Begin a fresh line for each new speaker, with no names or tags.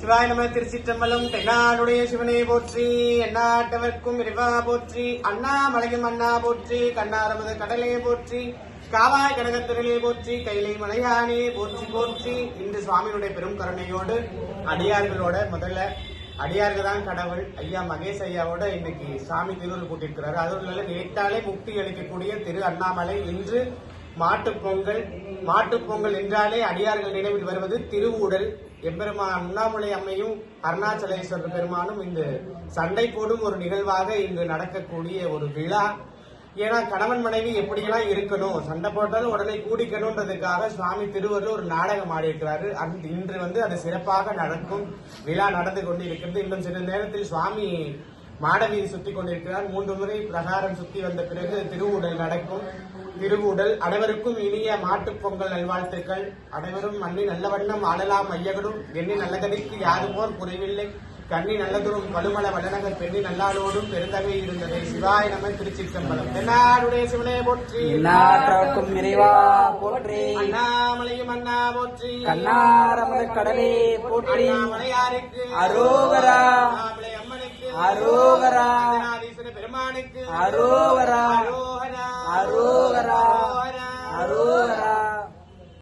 சிவாய நம திருச்சிற்றம்பலம். தென்னாடுடைய சிவனை போற்றி எண்ணாட்டவர்க்கும் இறைவா போற்றி அண்ணாமலையும் அண்ணா போற்றி கண்ணாரமது கடலே போற்றி காவாய் கடகத்திரலே போற்றி கைலை மலையானே போற்றி போற்றி. இன்று சுவாமியினுடைய பெரும் கருணையோடு அடியார்களோட முதல்ல அடியார்கள் தான் கடவுள் ஐயா மகேஷ் ஐயாவோட இன்னைக்கு சாமி திருவுருள் கூட்டியிருக்கிறாரு அதுவும் இல்லாமல் நேற்றாலே முக்தி அளிக்கக்கூடிய திரு அண்ணாமலை இன்று மாட்டுப் பொங்கல் மாட்டுப் பொங்கல் என்றாலே அடியார்கள் நினைவில் வருவது திருவூடல். எம்பெருமான் அண்ணாமலை அம்மையும் அருணாச்சலேஸ்வரர் பெருமானும் இந்த சண்டை போடும் ஒரு நிகழ்வாக இங்கு நடக்கக்கூடிய ஒரு விழா. ஏன்னா கணவன் மனைவி எப்படியெல்லாம் இருக்கணும் சண்டை போட்டாலும் உடனே கூடிக்கணும்ன்றதுக்காக சுவாமி திருவள்ளுவர் ஒரு நாடகம் ஆடியிருக்கிறாரு. அந்த இன்று வந்து அது சிறப்பாக நடக்கும். விழா நடந்து கொண்டு இருக்கிறது இன்னும் சில நேரத்தில் சுவாமி மாடவீதி சுத்தி கொண்டிருக்கிறார். மூன்று முறை பிரகாரம் சுத்தி வந்த பிறகு திருவுடல் நடக்கும். திருவுடல் அனைவருக்கும் இனிய மாட்டுப் பொங்கல் நல்வாழ்த்துக்கள். அனைவரும் மண்ணி நல்ல வண்ணம் ஆடலாம் ஐயகடும். எண்ணி நல்லதடிக்கு யாருமோர் குறைவில்லை. கண்ணி நல்லதொரும் பழுமல வல்லநகர் பெண்ணி நல்லாளோடும் பெருந்தகை இருந்தது சிவாய நம திருச்சிற்றம்பலம். தென்னாடுடைய சிவனே போற்றி.
எந்நாட்டவர்க்கும் இறைவா போற்றி.
அண்ணாமலையும் அண்ணா போற்றி.
கண்ணாரமது கடலே போற்றி.
அண்ணாமலையாருக்கு.
அரோகரா.
அருணாதீஸ்வர பெருமானுக்கு
அரோகரா.